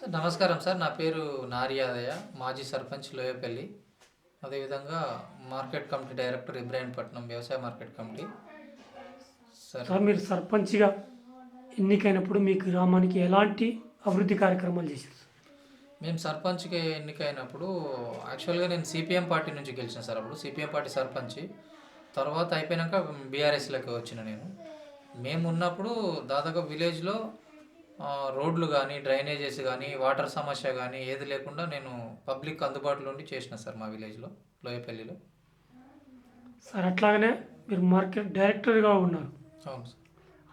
Sir నమస్కారం sir. నా పేరు నారియాదయ్య. మాజీ సర్పంచ్ లోయపల్లి. అదేవిధంగా మార్కెట్ కమిటీ డైరెక్టర్ ఇబ్రాహీంపట్నం వ్యవసాయ మార్కెట్ కమిటీ. సార్ సార్ మీరు సర్పంచ్గా ఎన్నికైనప్పుడు మీ గ్రామానికి ఎలాంటి అభివృద్ధి కార్యక్రమాలు చేశారు? మేము సర్పంచ్కి ఎన్నికైనప్పుడు యాక్చువల్గా నేను సిపిఎం పార్టీ నుంచి గెలిచిన సార్ అప్పుడు. CPM party sarpanch. తర్వాత అయిపోయినాక బీఆర్ఎస్లోకి వచ్చిన నేను. మేము ఉన్నప్పుడు దాదాపు విలేజ్లో రోడ్లు కానీ డ్రైనేజెస్ కానీ వాటర్ సమస్య కానీ ఏది లేకుండా నేను పబ్లిక్ అందుబాటులో ఉండి చేసిన సార్ మా విలేజ్లో లోయపల్లిలో. సార్ అట్లాగనే మీరు మార్కెట్ డైరెక్టర్గా ఉన్నారు. అవును సార్.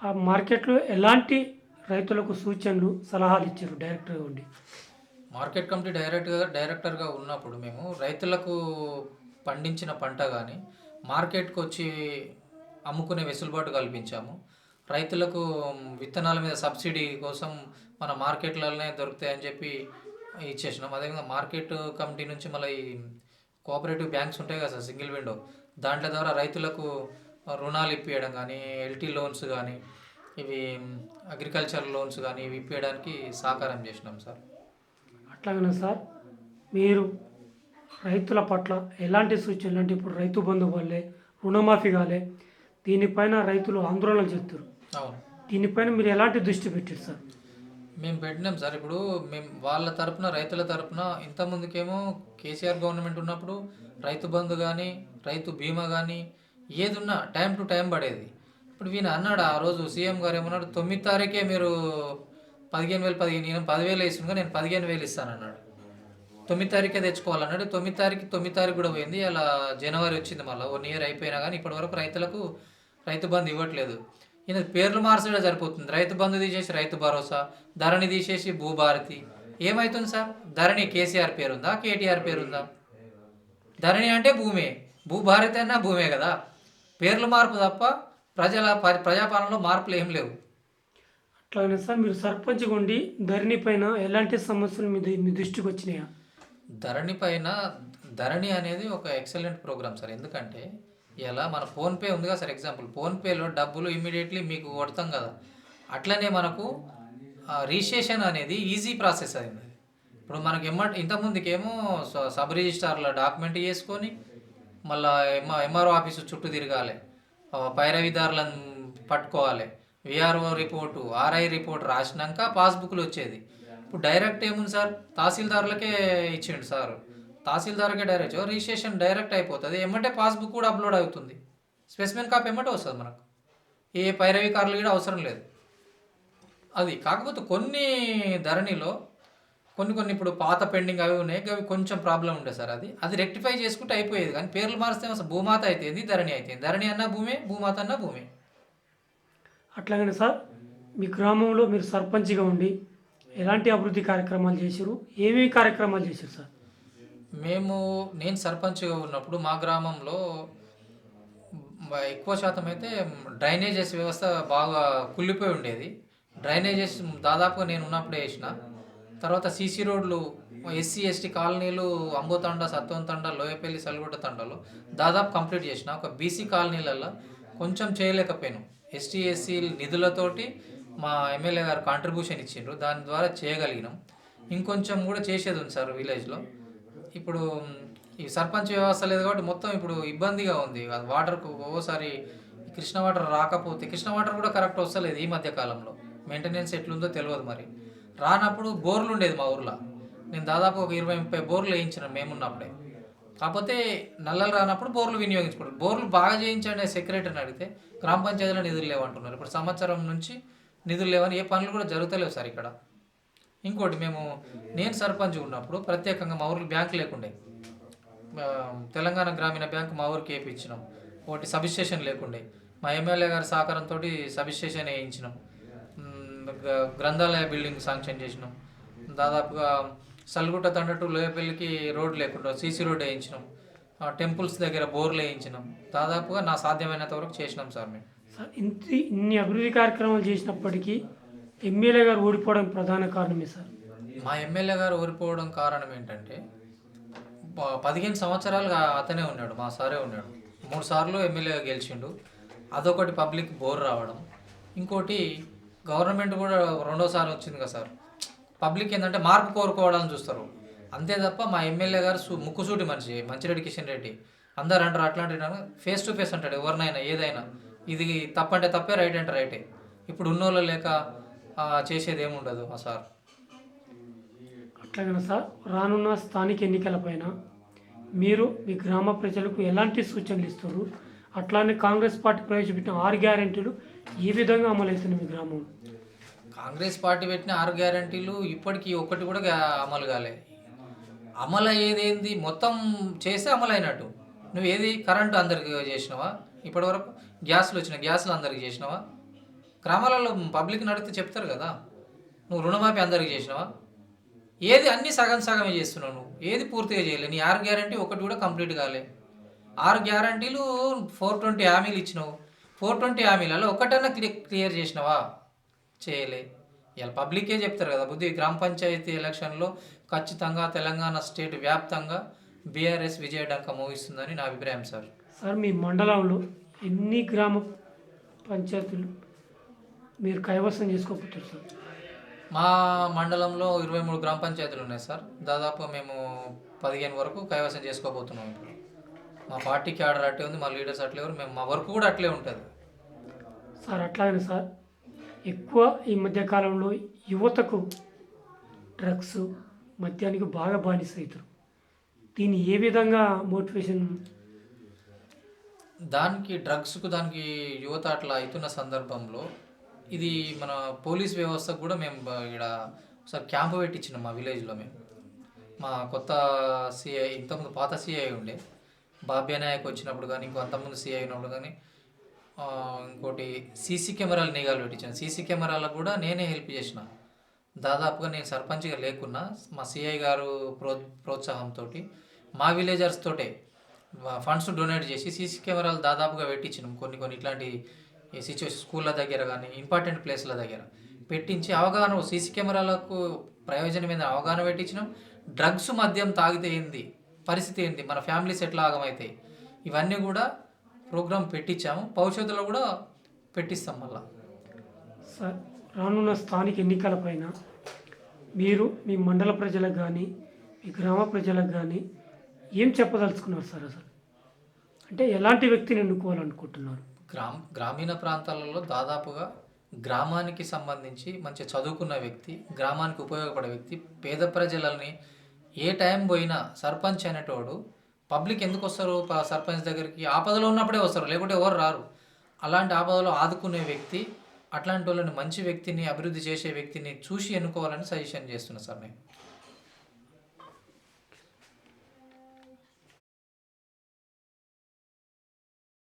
ఆ మార్కెట్లో ఎలాంటి రైతులకు సూచనలు సలహాలు ఇచ్చారు డైరెక్టర్గా ఉండి? మార్కెట్ కమిటీ డైరెక్ట్గా డైరెక్టర్గా ఉన్నప్పుడు మేము రైతులకు పండించిన పంట కానీ మార్కెట్కి వచ్చి అమ్ముకునే వెసులుబాటు కల్పించాము. రైతులకు విత్తనాల మీద సబ్సిడీ కోసం మన మార్కెట్లలోనే దొరుకుతాయని చెప్పి ఇచ్చేసినాం. అదేవిధంగా మార్కెట్ కమిటీ నుంచి మళ్ళీ ఈ కోఆపరేటివ్ బ్యాంక్స్ ఉంటాయి కదా సార్ సింగిల్ విండో. దాంట్ల ద్వారా రైతులకు రుణాలు ఇప్పించడం కానీ ఎల్టీ లోన్స్ కానీ ఇవి అగ్రికల్చర్ లోన్స్ కానీ ఇవి ఇప్పించడానికి సహకారం చేసినాం సార్. అట్లాగనే సార్ మీరు రైతుల పట్ల ఎలాంటి సూచనలు? అంటే ఇప్పుడు రైతు బంధు వల్లే రుణమాఫీ కాలే దీనిపైన రైతులు ఆందోళన చేస్తారు దీనిపైన మీరు ఎలాంటి దృష్టి పెట్టారు సార్? మేము పెట్టినాం సార్. ఇప్పుడు మేము వాళ్ళ తరపున రైతుల తరపున ఇంతకుముందుకేమో కేసీఆర్ గవర్నమెంట్ ఉన్నప్పుడు రైతు బంధు కానీ రైతు బీమా కానీ ఏది ఉన్నా టైం టు టైం పడేది. ఇప్పుడు ఈయన అన్నాడు ఆ రోజు సీఎం గారు ఏమన్నాడు తొమ్మిది తారీఖే మీరు పదిహేను వేలు పదిహేను నేను పదివేలు వేస్తుండగా నేను పదిహేను వేలు ఇస్తానన్నాడు తొమ్మిది తారీఖే తెచ్చుకోవాలన్నాడు తొమ్మిది తారీఖు తొమ్మిది తారీఖు కూడా పోయింది. అలా జనవరి వచ్చింది మళ్ళీ వన్ ఇయర్ అయిపోయినా కానీ ఇప్పటివరకు రైతులకు రైతు బంధు ఇవ్వట్లేదు. ఈయన పేర్లు మార్చడం సరిపోతుంది. రైతు బంధు తీసేసి రైతు భరోసా ధరణి తీసేసి భూభారతి. ఏమవుతుంది సార్? ధరణి కేసీఆర్ పేరుందా కేటీఆర్ పేరుందా? ధరణి అంటే భూమే. భూభారతి అన్నా భూమే కదా. పేర్లు మార్పు తప్ప ప్రజల పరి- ప్రజాపాలనలో మార్పులు ఏం లేవు. అట్లాగనే సార్ మీరు సర్పంచ్గా ఉండి ధరణి పైన ఎలాంటి సమస్యలు మీ మీ దృష్టికి వచ్చినాయా? ధరణి పైన ధరణి అనేది ఒక ఎక్సలెంట్ ప్రోగ్రామ్ సార్. ఎందుకంటే ఇలా మన ఫోన్పే ఉంది కదా సార్ ఎగ్జాంపుల్. ఫోన్పేలో డబ్బులు ఇమీడియట్లీ మీకు కొడతాం కదా. అట్లనే మనకు రిజిస్ట్రేషన్ అనేది ఈజీ ప్రాసెస్ అయింది. ఇప్పుడు మనకి ఎమ్మ ఇంతకుముందుకేమో సబ్ రిజిస్టార్లో డాక్యుమెంట్ చేసుకొని మళ్ళా ఎం ఎంఆర్ఓ ఆఫీసు చుట్టూ తిరగాలి. పైరవిదారులను పట్టుకోవాలి. విఆర్ఓ రిపోర్టు ఆర్ఐ రిపోర్ట్ రాసినాక పాస్బుక్లు వచ్చేది. ఇప్పుడు డైరెక్ట్ ఏముంది సార్? తహసీల్దారులకే ఇచ్చిండు సార్. తహసీల్దార్కే డైరెక్ట్ రిజిస్ట్రేషన్ డైరెక్ట్ అయిపోతుంది. ఏమంటే పాస్బుక్ కూడా అప్లోడ్ అవుతుంది. స్పెసిమెన్ కాపీ ఏమంటే వస్తుంది మనకు. ఏ పైరవి కార్లు కూడా అవసరం లేదు. అది కాకపోతే కొన్ని ధరణిలో కొన్ని కొన్ని ఇప్పుడు పాత పెండింగ్ అవి ఉన్నాయి. అవి కొంచెం ప్రాబ్లం ఉండే సార్ అది. అది రెక్టిఫై చేసుకుంటే అయిపోయేది. కానీ పేర్లు మారిస్తే అసలు భూమాత అయితేంది ధరణి అయితేంది. ధరణి అన్న భూమే భూమాత అన్న భూమే. అట్లాగనే సార్ మీ గ్రామంలో మీరు సర్పంచ్గా ఉండి ఎలాంటి అభివృద్ధి కార్యక్రమాలు చేశారు? ఏమేమి కార్యక్రమాలు చేశారు సార్? మేము నేను సర్పంచ్గా ఉన్నప్పుడు మా గ్రామంలో ఎక్కువ శాతం అయితే డ్రైనేజెస్ వ్యవస్థ బాగా కుళ్ళిపోయి ఉండేది. డ్రైనేజెస్ దాదాపుగా నేను ఉన్నప్పుడే వేసిన తర్వాత సీసీ రోడ్లు ఎస్సీ ఎస్టీ కాలనీలు అంబోతండ సత్వంతండ లోయపల్లి సల్గొట్ట తండలో దాదాపు కంప్లీట్ చేసిన. ఒక బీసీ కాలనీలలో కొంచెం చేయలేకపోయాను. ఎస్టీ ఎస్సీ నిధులతోటి మా ఎమ్మెల్యే గారు కాంట్రిబ్యూషన్ ఇచ్చిండ్రు. దాని ద్వారా చేయగలిగినాం. ఇంకొంచెం కూడా చేసేది ఉంది సార్ విలేజ్లో. ఇప్పుడు ఈ సర్పంచ్ వ్యవస్థ లేదు కాబట్టి మొత్తం ఇప్పుడు ఇబ్బందిగా ఉంది. అది వాటర్కు ఓసారి కృష్ణ వాటర్ రాకపోతే కృష్ణ వాటర్ కూడా కరెక్ట్ వస్తలేదు ఈ మధ్య కాలంలో. మెయింటెనెన్స్ ఎట్లుందో తెలియదు మరి. రానప్పుడు బోర్లు ఉండేది మా ఊర్లో. నేను దాదాపు ఒక ఇరవై ముప్పై బోర్లు వేయించిన మేమున్నప్పుడే. కాకపోతే నల్లలు రానప్పుడు బోర్లు వినియోగించుకుంటారు బోర్లు బాగా చేయించండి సెక్రటరీని అడిగితే గ్రామ పంచాయతీలో నిధులు లేవంటున్నారు. ఇప్పుడు సంవత్సరం నుంచి నిధులు లేవని ఏ పనులు కూడా జరుగుతలేవు సార్ ఇక్కడ. ఇంకోటి మేము నేను సర్పంచ్ ఉన్నప్పుడు ప్రత్యేకంగా మా ఊరికి బ్యాంక్ లేకుండే. తెలంగాణ గ్రామీణ బ్యాంక్ మా ఊరికి వేయించినాం ఒకటి సబ్ స్టేషన్ లేకుండే. మా ఎమ్మెల్యే గారి సహకారంతో సబ్ స్టేషన్ వేయించినాం గ- గ్రంథాలయ బిల్డింగ్ శాంక్షన్ చేసినాం. దాదాపుగా సల్గుట్ట తండటు లోయపల్లికి రోడ్ లేకుండా సీసీ రోడ్ వేయించినాం. టెంపుల్స్ దగ్గర బోర్లు వేయించినాం. దాదాపుగా నా సాధ్యమైనంత వరకు చేసినాం సార్ మేము. సార్ ఇంత ఇన్ని అభివృద్ధి కార్యక్రమాలు చేసినప్పటికీ ఎమ్మెల్యే గారు ఓడిపోవడం ప్రధాన కారణమే సార్? మా ఎమ్మెల్యే గారు ఓడిపోవడం కారణం ఏంటంటే ప- పదిహేను సంవత్సరాలుగా అతనే ఉన్నాడు మా సారే ఉన్నాడు. మూడు సార్లు ఎమ్మెల్యేగా గెలిచిండు. అదొకటి పబ్లిక్ బోర్ రావడం. ఇంకోటి గవర్నమెంట్ కూడా రెండోసారి వచ్చింది కదా సార్. పబ్లిక్ ఏంటంటే మార్పు కోరుకోవడాలని చూస్తారు. అంతే తప్ప మా ఎమ్మెల్యే గారు సు ముక్కుసూటి మనిషి మంచిరెడ్డి కిషన్ రెడ్డి. అందరు అంటారు అట్లాంటి ఫేస్ టు ఫేస్ అంటాడు ఎవరినైనా ఏదైనా. ఇది తప్పంటే తప్పే రైట్ అంటే రైటే. ఇప్పుడు ఉన్నోళ్ళు లేక చేసేది ఏముండదు ఆ సార్. అట్లాగనే సార్? రానున్న స్థానిక ఎన్నికలపైన మీరు మీ గ్రామ ప్రజలకు ఎలాంటి సూచనలు ఇస్తారు? అట్లానే కాంగ్రెస్ పార్టీ ప్రవేశపెట్టిన ఆరు గ్యారెంటీలు ఏ విధంగా అమలవుతున్నాయి మీ గ్రామం? కాంగ్రెస్ పార్టీ పెట్టిన ఆరు గ్యారంటీలు ఇప్పటికీ ఒక్కటి కూడా అమలు కాలే. అమలు అయ్యేది ఏంది మొత్తం చేస్తే అమలు అయినట్టు నువ్వు ఏది కరెంటు అందరికి చేసినావా? ఇప్పటివరకు గ్యాస్లు వచ్చిన గ్యాస్లు అందరికి చేసినావా? గ్రామాలలో పబ్లిక్ నడితే చెప్తారు కదా నువ్వు రుణమాఫీ అందరికి చేసినావా? ఏది అన్ని సగం సగమే చేస్తున్నావు నువ్వు? ఏది పూర్తిగా చేయలే? నీ ఆరు గ్యారంటీ ఒకటి కూడా కంప్లీట్ కాలే. ఆరు గ్యారంటీలు ఫోర్ ట్వంటీ హామీలు ఇచ్చినావు. ఫోర్ ట్వంటీ హామీలలో ఒకటన్నా క్లియర్ క్లియర్ చేసినావా? చేయలే. ఇలా పబ్లికే చెప్తారు కదా బుద్ధి గ్రామ పంచాయతీ ఎలక్షన్లో ఖచ్చితంగా తెలంగాణ స్టేట్ వ్యాప్తంగా బీఆర్ఎస్ విజయడంక మోగిస్తుందని నా అభిప్రాయం సార్. సార్ మీ మండలంలో ఎన్ని గ్రామ పంచాయతీలు? మీరు కైవసం చేసుకోకపోతారు సార్. మా మండలంలో ఇరవై మూడు గ్రామ పంచాయతీలు ఉన్నాయి సార్. దాదాపు మేము పదిహేను వరకు కైవసం చేసుకోబోతున్నాం ఇప్పుడు. మా పార్టీకి ఆర్డర్ అట్లే ఉంది మా లీడర్స్ అట్లే ఉన్నారు. మేము మా వర్క్ కూడా అట్లే ఉంటుంది. సార్ అట్లాగనే సార్. ఎక్కువ ఈ మధ్యకాలంలో యువతకు డ్రగ్స్ మద్యానికి బాగా బానిస అవుతారు దీన్ని ఏ విధంగా మోటివేషన్ దానికి డ్రగ్స్కు దానికి యువత అట్లా అవుతున్న సందర్భంలో ఇది మన పోలీస్ వ్యవస్థకు కూడా మేము ఇక్కడ ఒకసారి క్యాంపు పెట్టించినాం మా విలేజ్లో మేము. మా కొత్త సిఐ ఇంతకుముందు పాత సిఐ ఉండే. బాబ్యా నాయక్ వచ్చినప్పుడు కానీ ఇంకో అంతకుముందు సిఐ ఉన్నప్పుడు కానీ ఇంకోటి సీసీ కెమెరాలు నిఘాలు పెట్టించాను. సీసీ కెమెరాలకు కూడా నేనే హెల్ప్ చేసిన. దాదాపుగా నేను సర్పంచ్గా లేకున్నా మా సిఐ గారు ప్రో ప్రోత్సాహంతో మా విలేజర్స్ తోటే ఫండ్స్ డొనేట్ చేసి సీసీ కెమెరాలు దాదాపుగా పెట్టించినాం. కొన్ని కొన్ని ఇట్లాంటి సిచ్యువేషన్ స్కూళ్ళ దగ్గర కానీ ఇంపార్టెంట్ ప్లేస్ల దగ్గర పెట్టించి అవగాహన సీసీ కెమెరాలకు ప్రయోజనం మీద అవగాహన పెట్టించినాం. డ్రగ్స్ మద్యం తాగితే ఏంది? పరిస్థితి ఏంది? మన ఫ్యామిలీస్ ఎట్లా ఆగమవుతాయి ఇవన్నీ కూడా ప్రోగ్రామ్ పెట్టించాము. భవిష్యత్తులో కూడా పెట్టిస్తాం మళ్ళీ. సార్ రానున్న స్థానిక ఎన్నికలపైన మీరు మీ మండల ప్రజలకు కానీ మీ గ్రామ ప్రజలకు కానీ ఏం చెప్పదలుచుకున్నారు సార్ అసలు? అంటే ఎలాంటి వ్యక్తిని ఎన్నుకోవాలనుకుంటున్నారు? గ్రామ గ్రామీణ ప్రాంతాలలో దాదాపుగా గ్రామానికి సంబంధించి మంచి చదువుకున్న వ్యక్తి గ్రామానికి ఉపయోగపడే వ్యక్తి పేద ప్రజలని ఏ టైం పోయినా సర్పంచ్ అనేటోడు పబ్లిక్ ఎందుకు వస్తారు? సర్పంచ్ దగ్గరికి ఆపదలో ఉన్నప్పుడే వస్తారు లేకుంటే ఎవరు రారు. అలాంటి ఆపదలో ఆదుకునే వ్యక్తి అట్లాంటి వాళ్ళని మంచి వ్యక్తిని అభివృద్ధి చేసే వ్యక్తిని చూసి ఎన్నుకోవాలని సజెషన్ చేస్తున్నా సార్ నేను.